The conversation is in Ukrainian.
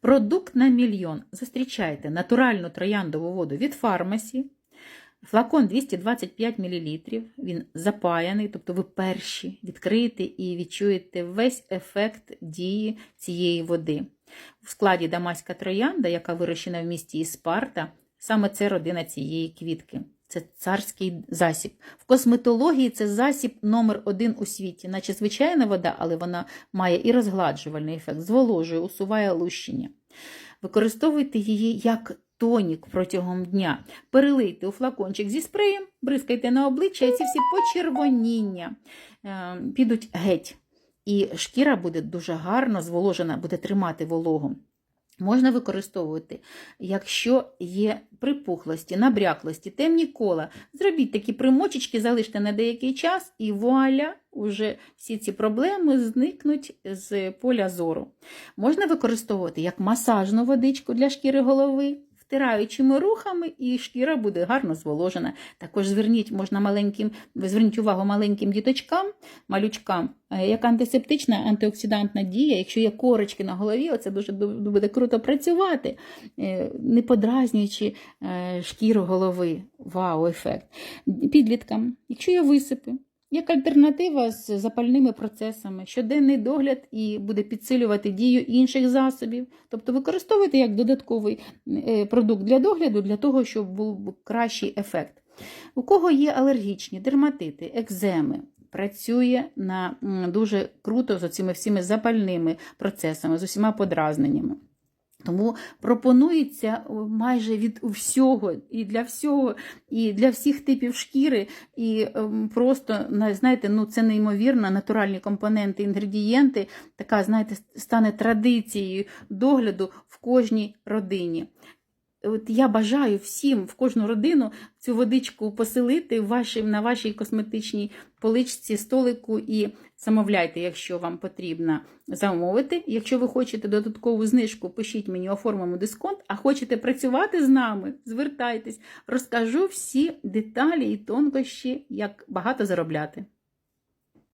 Продукт на мільйон. Зустрічайте натуральну трояндову воду від фармасі. Флакон 225 мл. Він запаяний, тобто ви перші відкриєте і відчуєте весь ефект дії цієї води. В складі дамаська троянда, яка вирощена в місті Іспарта, саме це родина цієї квітки. Це царський засіб. В косметології це засіб номер один у світі, наче звичайна вода, але вона має і розгладжувальний ефект, зволожує, усуває лущення. Використовуйте її як тонік протягом дня. Перелийте у флакончик зі спреєм, бризкайте на обличчя, і ці всі почервоніння е, підуть геть. І шкіра буде дуже гарно зволожена, буде тримати вологу. Можна використовувати, якщо є припухлості, набряклості, темні кола. Зробіть такі примочечки, залиште на деякий час, і вуаля, уже всі ці проблеми зникнуть з поля зору. Можна використовувати як масажну водичку для шкіри голови, втираючими рухами, і шкіра буде гарно зволожена. Також зверніть, можна маленьким, зверніть увагу маленьким діточкам, малючкам, е, як антисептична, антиоксидантна дія. Якщо є корочки на голові, це дуже буде круто працювати, е, не подразнюючи е, шкіру голови. Вау, ефект. Підліткам, якщо є висипи. Як альтернатива з запальними процесами, щоденний догляд і буде підсилювати дію інших засобів. Тобто використовуйте як додатковий е, продукт для догляду, для того, щоб був кращий ефект. У кого є алергічні дерматити, екземи, працює на дуже круто з цими всіми запальними процесами, з усіма подразненнями. Тому пропонується майже від всього, і для всього, і для всіх типів шкіри, і ем, просто на- знаєте, ну це неймовірно, натуральні компоненти, інгредієнти, така, знаєте, стане традицією догляду в кожній родині. От я бажаю всім в кожну родину цю водичку поселити в вашій, на вашій косметичній поличці, столику і замовляйте, якщо вам потрібно замовити. Якщо ви хочете додаткову знижку, пишіть мені, оформимо дисконт, а хочете працювати з нами, звертайтесь, розкажу всі деталі і тонкощі, як багато заробляти.